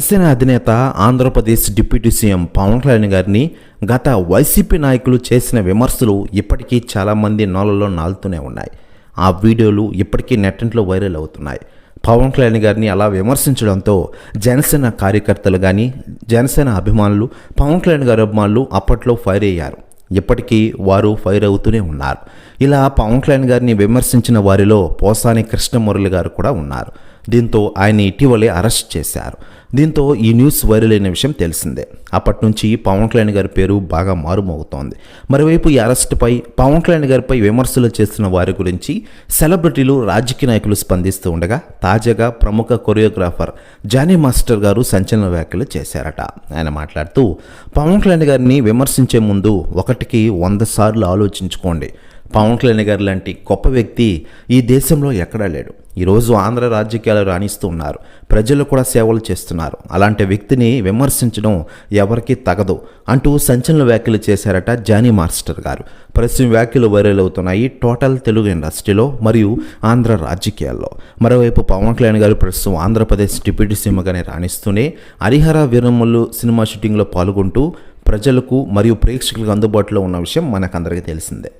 జనసేన అధినేత Andhra Pradesh deputy CM Pawan Kalyan గారిని గత వైసీపీ నాయకులు చేసిన విమర్శలు ఇప్పటికీ చాలామంది నోలలో నాలుతూనే ఉన్నాయి. ఆ వీడియోలు ఇప్పటికీ నెట్టింట్లో వైరల్ అవుతున్నాయి. పవన్ కళ్యాణ్ గారిని అలా విమర్శించడంతో జనసేన కార్యకర్తలు కానీ జనసేన అభిమానులు పవన్ కళ్యాణ్ గారి అభిమానులు అప్పట్లో ఫైర్ అయ్యారు. ఇప్పటికీ వారు ఫైర్ అవుతూనే ఉన్నారు. ఇలా పవన్ కళ్యాణ్ గారిని విమర్శించిన వారిలో పోసాని కృష్ణమురళి గారు కూడా ఉన్నారు. దీంతో ఆయన ఇటీవలే అరెస్ట్ చేశారు. దీంతో ఈ న్యూస్ వైరల్ అయిన విషయం తెలిసిందే. అప్పటి నుంచి పవన్ కళ్యాణ్ గారి పేరు బాగా మారుమోగుతోంది. మరోవైపు ఈ అరెస్టుపై పవన్ కళ్యాణ్ గారిపై విమర్శలు చేస్తున్న వారి గురించి సెలబ్రిటీలు రాజకీయ నాయకులు స్పందిస్తూ ఉండగా తాజాగా ప్రముఖ కొరియోగ్రాఫర్ జానీ మాస్టర్ గారు సంచలన వ్యాఖ్యలు చేశారట. ఆయన మాట్లాడుతూ పవన్ కళ్యాణ్ గారిని విమర్శించే ముందు ఒకటికి వంద సార్లు ఆలోచించుకోండి. పవన్ కళ్యాణ్ గారు లాంటి గొప్ప వ్యక్తి ఈ దేశంలో ఎక్కడా లేడు. ఈరోజు ఆంధ్ర రాజకీయాలు రాణిస్తూ ఉన్నారు ప్రజలు కూడా సేవలు చేస్తున్నారు. అలాంటి వ్యక్తిని విమర్శించడం ఎవరికీ తగదు అంటూ సంచలన వ్యాఖ్యలు చేశారట జానీ మాస్టర్ గారు. ప్రస్తుతం వ్యాఖ్యలు వైరల్ అవుతున్నాయి టోటల్ తెలుగు ఇండస్ట్రీలో మరియు ఆంధ్ర రాజకీయాల్లో. మరోవైపు పవన్ కళ్యాణ్ గారు ప్రస్తుతం ఆంధ్రప్రదేశ్ డిప్యూటీ సీఎంగానే రాణిస్తూనే హరిహర వీరమ్మలు సినిమా షూటింగ్లో పాల్గొంటూ ప్రజలకు మరియు ప్రేక్షకులకు అందుబాటులో ఉన్న విషయం మనకందరికీ తెలిసిందే.